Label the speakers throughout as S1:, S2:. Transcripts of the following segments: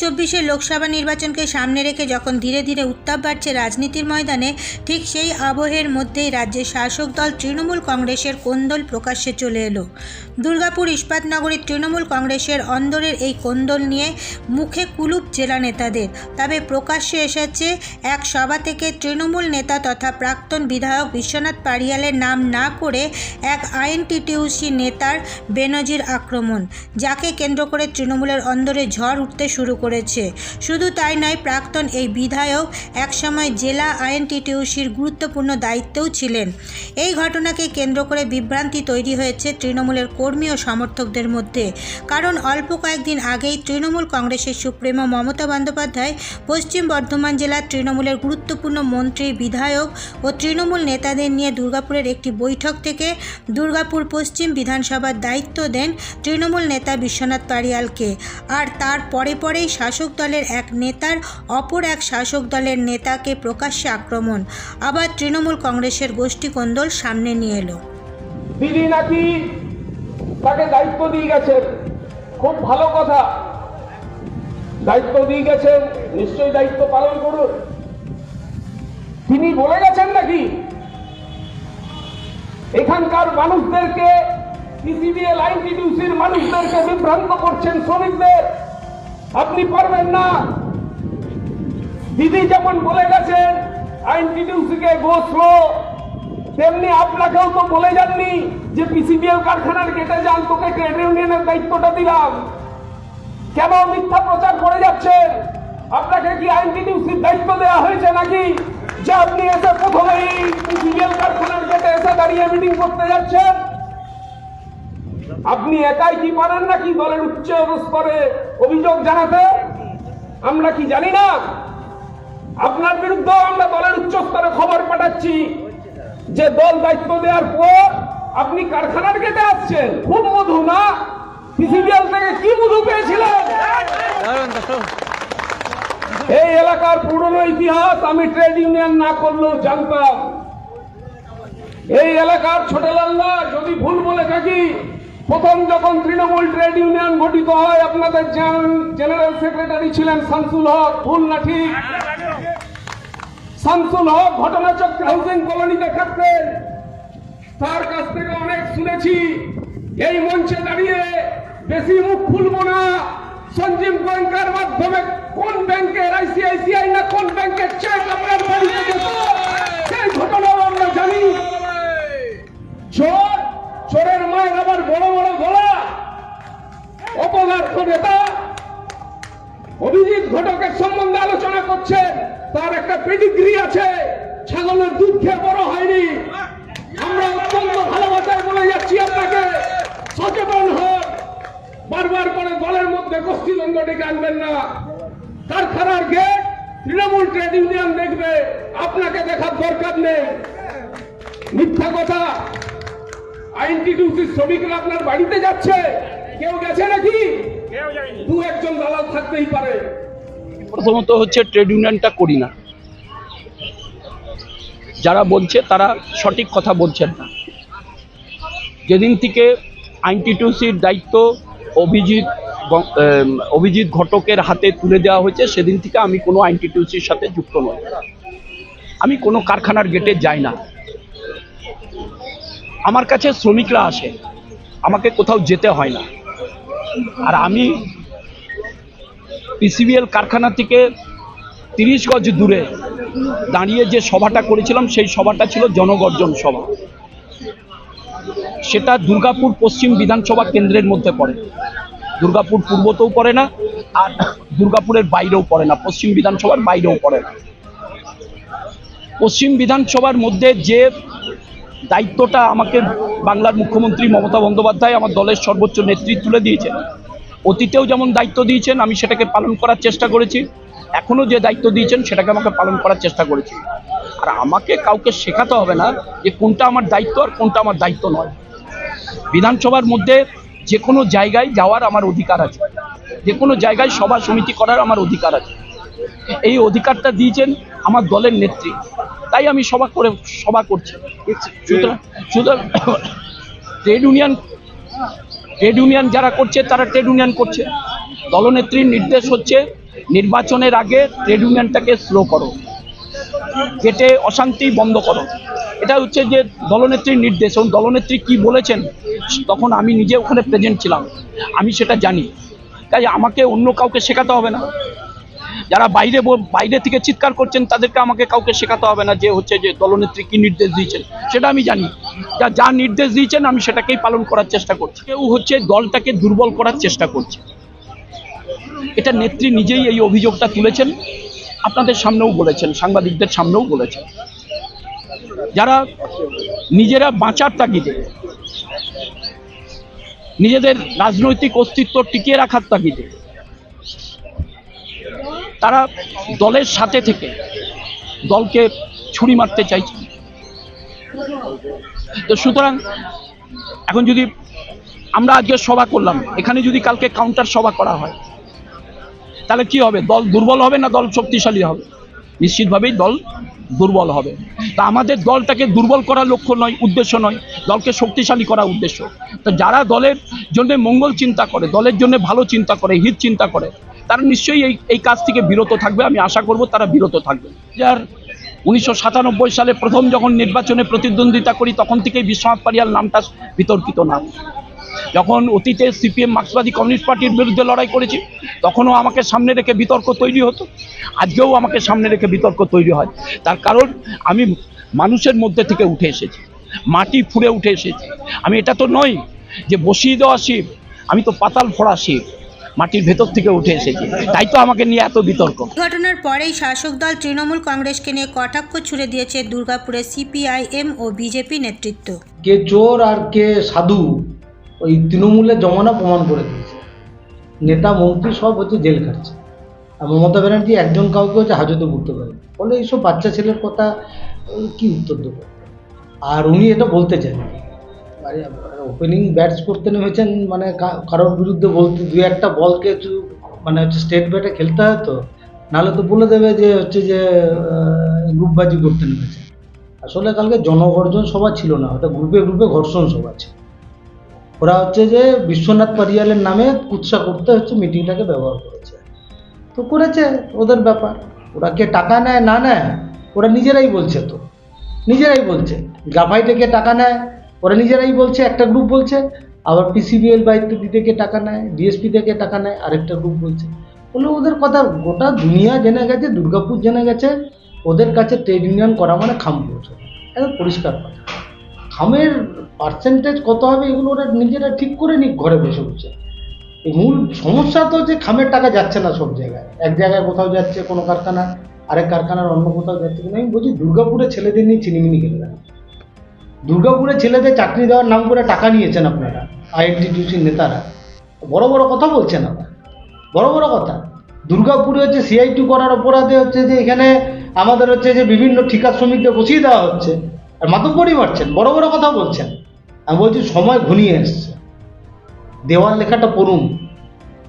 S1: চব্বিশের লোকসভা নির্বাচনকে সামনে রেখে যখন ধীরে ধীরে উত্তাপ বাড়ছে রাজনীতির ময়দানে, ঠিক সেই আবহের মধ্যেই রাজ্যের শাসক দল তৃণমূল কংগ্রেসের কোন্দল প্রকাশ্যে চলে এলো। দুর্গাপুর ইস্পাতনগরীর তৃণমূল কংগ্রেসের অন্দরের এই কোন্দল নিয়ে মুখে কুলুপ জেলা নেতাদের। তবে প্রকাশ্যে এসেছে এক সভা থেকে তৃণমূল নেতা তথা প্রাক্তন বিধায়ক বিশ্বনাথ পারিয়ালের নাম না করে এক আইএনটিটিউসি নেতার বেনজির আক্রমণ, যাকে কেন্দ্র করে তৃণমূলের অন্দরে ঝড় উঠতে শুরু করেছে। শুধু তাই নয়, প্রাক্তন এই বিধায়ক একসময় জেলা আইএনটিটিউসির গুরুত্বপূর্ণ দায়িত্বেও ছিলেন। এই ঘটনাকে কেন্দ্র করে বিভ্রান্তি তৈরি হয়েছে তৃণমূলের কর্মী ও সমর্থকদের মধ্যে। কারণ অল্প কয়েকদিন আগেই তৃণমূল কংগ্রেসের সুপ্রিমো মমতা বন্দ্যোপাধ্যায় পশ্চিম বর্ধমান জেলার তৃণমূলের গুরুত্বপূর্ণ মন্ত্রী, বিধায়ক ও তৃণমূল নেতাদের নিয়ে দুর্গাপুরের একটি বৈঠক থেকে দুর্গাপুর পশ্চিম বিধানসভার দায়িত্ব দেন তৃণমূল নেতা বিশ্বনাথ পারিয়ালকে। আর তার পরে পরেই শাসক দলের এক নেতার অপর এক শাসক দলের নেতাকে প্রকাশ্যে আক্রমণ। আবার তৃণমূল কংগ্রেসের গোষ্ঠী কোন্দল সামনে নিয়ে এলো।
S2: দিদি নাকি তাকে দায়িত্ব দিয়ে গেছেন? খুব ভালো কথা। দায়িত্ব দিয়ে গেছেন, নিশ্চয়ই দায়িত্ব পালন করুন। তিনি বলে গেছেন নাকি? এখানকার মানুষদেরকে, পিসিবিএল আইনটিডিউসির মানুষদেরকে বিভ্রান্ত করছেন শ্রমিকদের। আপনি পারবেন না। দিদি যেমন বলে গেছেন আইনটিডিউসিকে গোসলো তেমনি আপনাকেও তো বলে যাননি যে পিসিবিএল কারখানার গেটে যান, তোকে ট্রেড ইউনিয়নের দায়িত্বটা দিলাম। কেন মিথ্যা প্রচার করে যাচ্ছেন? আপনাকে কি আইনটিডিউসির দায়িত্ব দেওয়া হয়েছে নাকি? যে আপনি এসে প্রথমেই পিসিবিএল কারখানার গেটে এসে দাঁড়িয়ে মিটিং করতে যাচ্ছেন? আপনি একাই কি পারেন নাকি দলের উচ্চ স্তরে অভিযোগ জানাতে? আমরা কি জানি না। আপনার বিরুদ্ধে আমরা দলের উচ্চ স্তরে খবর পাঠাচ্ছি যে দল দায়িত্ব দেওয়ার পর আপনি কারখানার গেটে আসছেন। খুব মধু না? পিসিবিএল থেকে কি মধু পেয়েছিলেন? এই এলাকার পুরনো ইতিহাস আমি ট্রেড ইউনিয়ন না করলেও জানতাম। এই এলাকার ছোটলাল্লা যদি ভুল বলে থাকি প্রথম যখন তৃণমূল ট্রেড ইউনিয়ন গঠিত হয়, আপনাদের জেনারেল সেক্রেটারি ছিলেন শামসুল হক, ভুল না ঠিক? শামসুল হক ঘটনাচক্র হাউসিং কলোনিতে থাকতেন। তার কাছ থেকে অনেক শুনেছি, এই মঞ্চে দাঁড়িয়ে বেশি মুখ খুলবো না। সঞ্জীব গোয়েঙ্কার মাধ্যমে কোন ব্যাংকের আইসিআইসিআই না কোন ব্যাংকের চেক আপনার বাড়িতে যেত সেই ঘটনাও আমরা জানি। চোর চোরের মায়ের আবার বড় বড় গলা। অপদার্থ নেতা অভিজিৎ ঘটকের সম্বন্ধে আলোচনা করছেন। তার একটা পেডিগ্রি আছে, ছাগলের দুধ খেয়ে বড় হয়নি। আমরা অত্যন্ত ভালোবাসায় বলে যাচ্ছি আপনাকে, সচেতন হন। বারবার করে দলের মধ্যে গোষ্ঠীদ্বন্দ্ব ডেকে আনবেন না। কারখানার গেট তৃণমূল ট্রেড ইউনিয়ন দেখবে। আপনাকে দেখার দরকার নেই। মিথ্যা কথা। আইনটিটিউসির শ্রমিকরা আপনার বাড়িতে যাচ্ছে। কেউ গেছে নাকি? দু একজন দালাল থাকতেই পারে।
S3: প্রথমত হচ্ছে ট্রেড ইউনিয়নটা করি না। যারা বলছে তারা সঠিক কথা বলছেন না। যেদিন থেকে আইনটিটিউসির দায়িত্ব অভিজিৎ অভিজিৎ ঘটকের হাতে তুলে দেওয়া হয়েছে সেদিন থেকে আমি কোনো আইনটিটিউসির সাথে যুক্ত নই। আমি কোনো কারখানার গেটে যাই না। আমার কাছে শ্রমিকরা আসে, আমাকে কোথাও যেতে হয় না। আর আমি পিসিবিএল কারখানা থেকে তিরিশ গজ দূরে দাঁড়িয়ে যে সভাটা করেছিলাম, সেই সভাটা ছিল জনগর্জন সভা। সেটা দুর্গাপুর পশ্চিম বিধানসভা কেন্দ্রের মধ্যে পড়ে। দুর্গাপুর পূর্বতেও পড়ে না, আর দুর্গাপুরের বাইরেও পড়ে না, পশ্চিম বিধানসভার বাইরেও পড়ে না। পশ্চিম বিধানসভার মধ্যে যে দায়িত্বটা আমাকে বাংলার মুখ্যমন্ত্রী মমতা বন্দ্যোপাধ্যায় আমার দলের সর্বোচ্চ নেতৃত্ব তুলে দিয়েছেন। অতীতেও যেমন দায়িত্ব দিয়েছেন, আমি সেটাকে পালন করার চেষ্টা করেছি। এখনও যে দায়িত্ব দিয়েছেন, সেটাকে আমাকে পালন করার চেষ্টা করেছি। আর আমাকে কাউকে শেখাতে হবে না যে কোনটা আমার দায়িত্ব আর কোনটা আমার দায়িত্ব নয়। বিধানসভার মধ্যে যে কোনো জায়গায় যাওয়ার আমার অধিকার আছে। যে কোনো জায়গায় সভা সমিতি করার আমার অধিকার আছে। এই অধিকারটা দিয়েছেন আমার দলের নেত্রী। তাই আমি সভা করে, সভা করছি। সুতরাং ট্রেড ইউনিয়ন ট্রেড ইউনিয়ন যারা করছে, তারা ট্রেড ইউনিয়ন করছে। দলনেত্রীর নির্দেশ হচ্ছে, নির্বাচনের আগে ট্রেড ইউনিয়নটাকে স্লো করো। কেটে অশান্তি বন্ধ করো। এটা হচ্ছে যে দলনেত্রীর নির্দেশ। এবং দলনেত্রী কি বলেছেন, তখন আমি নিজে ওখানে প্রেজেন্ট ছিলাম। আমি সেটা জানি। তাই আমাকে অন্য কাউকে শেখাতে হবে না। যারা বাইরে বাইরে থেকে চিৎকার করছেন, তাদেরকে আমাকে কাউকে শেখাতে হবে না যে হচ্ছে যে দলনেত্রী কি নির্দেশ দিয়েছেন। সেটা আমি জানি। যা যা নির্দেশ দিয়েছেন, আমি সেটাকেই পালন করার চেষ্টা করছি। কেউ হচ্ছে দলটাকে দুর্বল করার চেষ্টা করছে। এটা নেত্রী নিজেই এই অভিযোগটা তুলেছেন, আপনাদের সামনেও বলেছেন, সাংবাদিকদের সামনেও বলেছেন। যারা নিজেরা বাঁচার তাগিদে, নিজেদের রাজনৈতিক অস্তিত্ব টিকিয়ে রাখার তাগিদে তারা দলের সাথে থেকে দলকে ছুরি মারতে চাইছে। তো সুতরাং এখন যদি আমরা আজকে সভা করলাম, এখানে যদি কালকে কাউন্টার সভা করা হয়, তাহলে কি হবে? দল দুর্বল হবে না দল শক্তিশালী হবে? নিশ্চিতভাবেই দল দুর্বল হবে। তা আমাদের দলটাকে দুর্বল করার লক্ষ্য নয়, উদ্দেশ্য নয়, দলকে শক্তিশালী করা উদ্দেশ্য। তো যারা দলের জন্য মঙ্গল চিন্তা করে, দলের জন্য ভালো চিন্তা করে, হিত চিন্তা করে তারা নিশ্চয়ই এই এই কাজ থেকে বিরত থাকবে, আমি আশা করব তারা বিরত থাকবে। যার উনিশশো সাতানব্বই সালে প্রথম যখন নির্বাচনে প্রতিদ্বন্দ্বিতা করি, তখন থেকেই বিশ্বনাথ পারিয়াল নামটা বিতর্কিত নাম যখন অতীতে সিপিএম মার্ক্সবাদী কমিউনিস্ট পার্টির বিরুদ্ধে লড়াই করেছি, তখনও আমাকে সামনে রেখে বিতর্ক তৈরি হতো। আজকেও আমাকে সামনে রেখে বিতর্ক তৈরি হয়। তার কারণ, আমি মানুষের মধ্যে থেকে উঠে এসেছি। মাটি ফুঁড়ে উঠে এসেছি। আমি এটা তো নই যে বসিয়ে দেওয়া শিব, আমি তো পাতাল ফোড়া শিব। মাটির ভেতর থেকে উঠে এসেছে। তাই তো আমাকে নিয়ে এত বিতর্ক।
S1: ঘটনার পরেই শাসক দল তৃণমূল কংগ্রেসকে নিয়ে কটাক্ষ ছুড়ে দিয়েছে দুর্গাপুরের সিপিআইএম ও বিজেপি নেতৃত্ব।
S4: কে চোর আর কে সাধু ওই তৃণমূলের জমানা প্রমাণ করে দিয়েছে। নেতা মন্ত্রী সব হচ্ছে জেল খাটছে আর মমতা ব্যানার্জি একজন কাউকে হচ্ছে হাজতে পড়তে পারে। ফলে এইসব বাচ্চা ছেলের কথা কি উত্তর দেবো? আর উনি এটা বলতে চান ওপেনিং ব্যাটস করতে নেমেছেন মানে কা- কারোর বিরুদ্ধে বলতে দু একটা বলকে চু- মানে হচ্ছে স্টেট ব্যাটে খেলতে হয় তো, নাহলে তো বলে দেবে যে হচ্ছে যে গ্রুপবাজি করতে নেমেছে। আসলে কালকে জনগর্জন সভা ছিল না ওটা গ্রুপে গ্রুপে ঘর্ষণ সভা ছিল। ওরা হচ্ছে যে বিশ্বনাথ পারিয়ালের নামে কুৎসা করতে হচ্ছে, মিটিংটাকে ব্যবহার করেছে। তো করেছে, ওদের ব্যাপার। ওরা কে টাকা নেয়, না নেয়, ওরা নিজেরাই বলছে তো। নিজেরাই বলছে। গাফাই থেকে টাকা নেয় ওরা নিজেরাই বলছে, একটা গ্রুপ বলছে, আবার পিসিবিএল বাইতে দিতে কে টাকা নেয় ডিএসপি থেকে টাকা নেয়, আরেকটা গ্রুপ বলছে। বলে ওদের কথা গোটা দুনিয়া জেনে গেছে, দুর্গাপুর জেনে গেছে, ওদের কাছে ট্রেড ইউনিয়ন করা মানে খাম পৌঁছে একদম পরিষ্কার কথা। খামের পার্সেন্টেজ কত হবে এগুলো ওরা নিজেরা ঠিক করে নিক, ঘরে বসে বসে। এই মূল সমস্যা তো যে খামের টাকা যাচ্ছে না সব জায়গায়। এক জায়গায় কোথাও যাচ্ছে কোনো কারখানা, আরেক কারখানার অন্য কোথাও যাচ্ছে কিন্তু আমি বলছি দুর্গাপুরে ছেলেদের নিয়ে চিনিমিনি খেলে না। দুর্গাপুরে ছেলেদের চাকরি দেওয়ার নাম করে টাকা নিয়েছেন আপনারা আইএনটিটিউসির নেতারা। বড় বড় কথা বলছেন আবার। বড় বড় কথা। দুর্গাপুরে হচ্ছে সিআইটি করার অপরাধে হচ্ছে যে এখানে আমাদের হচ্ছে যে বিভিন্ন ঠিকা শ্রমিকদের বসিয়ে দেওয়া হচ্ছে। আর মাতব্বরই মারছেন, বড় বড় কথা বলছেন। আমি বলছি, সময় ঘনিয়ে এসছে। দেওয়াল লেখাটা পড়ুন।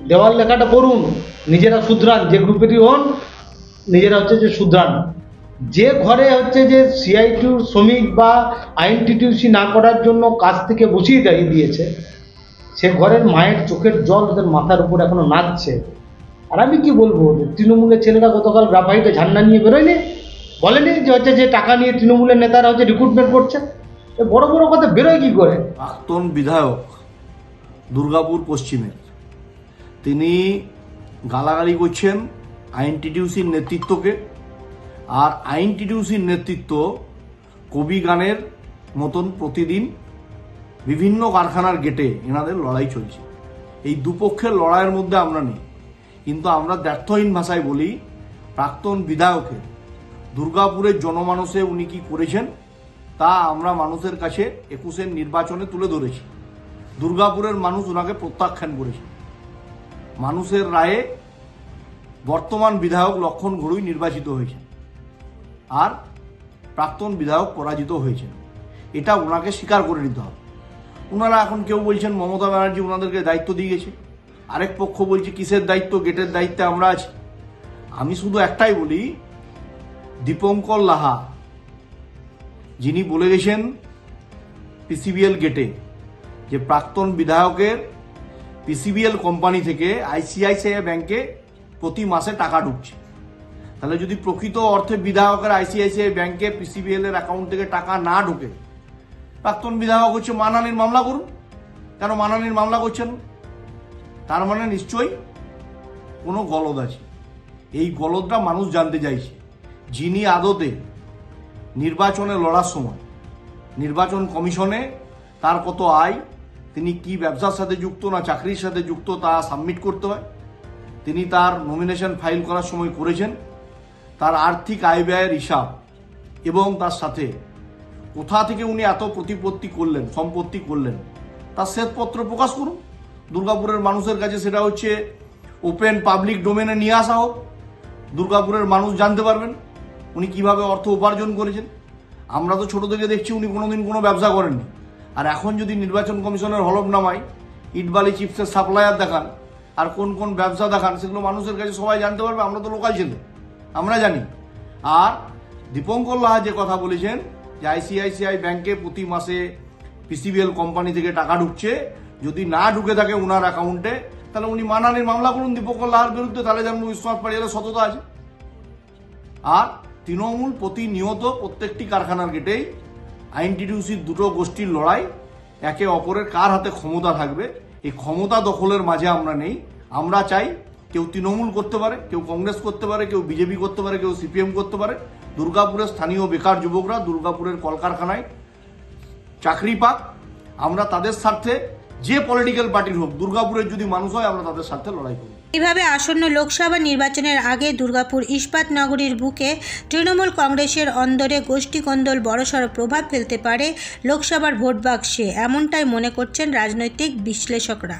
S4: দেওয়াল লেখাটা পড়ুন। নিজেরা শুধরান, যে গ্রুপেরই হন, নিজেরা হচ্ছে যে শুধরান। যে ঘরে হচ্ছে যে সিআইটিউ শ্রমিক বা আইনটিটিউসি না করার জন্য কাজ থেকে বসিয়ে দাঁড়িয়ে দিয়েছে, সে ঘরের মায়ের চোখের জল ওদের মাথার উপর এখনও নাচছে আর আমি কি বলব তৃণমূলের ছেলেরা গতকাল গ্রাফাইটে ঝান্ডা নিয়ে বেরোয়নি? বলেনি যে হচ্ছে যে টাকা নিয়ে তৃণমূলের নেতারা হচ্ছে রিক্রুটমেন্ট করছে। বড় বড় কথা, বেরোয় কি করে?
S5: প্রাক্তন বিধায়ক দুর্গাপুর পশ্চিমের, তিনি গালাগালি করছেন আইনটিটিউসির নেতৃত্বকে। আর আইনটিটিউসির নেতৃত্ব কবি গানের মতন প্রতিদিন বিভিন্ন কারখানার গেটে এনাদের লড়াই চলছে। এই দুপক্ষের লড়াইয়ের মধ্যে আমরা নেই। কিন্তু আমরা ব্যর্থহীন ভাষায় বলি, প্রাক্তন বিধায়কের। দুর্গাপুরের জনমানসে উনি কি করেছেন, তা আমরা মানুষের কাছে একুশের নির্বাচনে তুলে ধরেছি। দুর্গাপুরের মানুষ ওনাকে প্রত্যাখ্যান করেছে। মানুষের রায়ে বর্তমান বিধায়ক লক্ষণ ঘড়ুই নির্বাচিত হয়েছেন। আর প্রাক্তন বিধায়ক পরাজিত হয়েছেন। এটা ওনাকে স্বীকার করে নিতে হবে। ওনারা এখন কেউ বলছেন মমতা ব্যানার্জি ওনাদেরকে দায়িত্ব দিয়ে গেছে। আরেক পক্ষ বলছে, কিসের দায়িত্ব? গেটের দায়িত্বে আমরা আছি। আমি শুধু একটাই বলি, দীপঙ্কর লাহা, যিনি বলে গেছেন পিসিবিএল গেটে যে প্রাক্তন বিধায়কের পিসিবিএল কোম্পানি থেকে আইসিআইসিআই ব্যাংকে প্রতি মাসে টাকা ঢুকছে। তাহলে যদি প্রকৃত অর্থে বিধায়কের আইসিআইসিআই ব্যাংকে পিসিবিএল এর অ্যাকাউন্ট থেকে টাকা না ঢোকে, প্রাক্তন বিধায়ক হচ্ছে মানানির মামলা করুন। কেন মানানির মামলা করছেন? তার মানে নিশ্চয়ই কোনো গলদ আছে। এই গলদটা মানুষ জানতে চাইছে। যিনি আদতে নির্বাচনে লড়ার সময়, নির্বাচন কমিশনে তার কত আয়, তিনি কি ব্যবসার সাথে যুক্ত না চাকরির সাথে যুক্ত তা সাবমিট করতে হয়, তিনি তার নমিনেশন ফাইল করার সময় করেছেন। তার আর্থিক আয় ব্যয়ের হিসাব এবং তার সাথে কোথা থেকে উনি এত প্রতিপত্তি করলেন, সম্পত্তি করলেন, তার শ্বেতপত্র প্রকাশ করুন। দুর্গাপুরের মানুষের কাছে সেটা হচ্ছে ওপেন পাবলিক ডোমেনে নিয়ে আসা হোক। দুর্গাপুরের মানুষ জানতে পারবেন উনি কীভাবে অর্থ উপার্জন করেছেন। আমরা তো ছোট থেকে দেখছি উনি কোনোদিন কোনো ব্যবসা করেননি। আর এখন যদি নির্বাচন কমিশনের হলফনামায় ইটবালি চিপসের সাপ্লায়ার দেখান আর কোন কোন ব্যবসা দেখান, সেগুলো মানুষের কাছে সবাই জানতে পারবে, আমরা তো লোকাল ছেলে। আমরা জানি। আর দীপঙ্কর লাহা যে কথা বলেছেন যে আইসিআইসিআই ব্যাংকে প্রতি মাসে পিসিবিএল কোম্পানি থেকে টাকা ঢুকছে, যদি না ঢুকে থাকে ওনার অ্যাকাউন্টে, তাহলে উনি মানানির মামলা করুন দীপঙ্কর লাহার বিরুদ্ধে, তাহলে জানব বিশ্বনাথ পাড়িয়ালের সততা আছে। আর তৃণমূল প্রতিনিয়ত প্রত্যেকটি কারখানার গেটেই আইনটিডিউসির দুটো গোষ্ঠীর লড়াই, একে অপরের কার হাতে ক্ষমতা থাকবে, এই ক্ষমতা দখলের মাঝে আমরা নেই। আমরা চাই কেউ তৃণমূল করতে পারে, কেউ কংগ্রেস করতে পারে, কেউ বিজেপি করতে পারে, কেউ সিপিএম করতে পারে। দুর্গাপুরের স্থানীয় বেকার যুবকরা দুর্গাপুরের কলকারখানায় চাকরি পাক। আমরা তাদের স্বার্থে যে পলিটিক্যাল পার্টির হোক, দুর্গাপুরের যদি মানুষ হয়, আমরা তাদের স্বার্থে লড়াই করব।
S1: এইভাবে আসন্ন লোকসভা নির্বাচনের আগে দুর্গাপুর ইস্পাত নগরীর বুকে তৃণমূল কংগ্রেসের অন্দরে গোষ্ঠীকন্দল বড়সড় প্রভাব ফেলতে পারে লোকসভার ভোট বাক্সে এমনটাই মনে করছেন রাজনৈতিক বিশ্লেষকরা।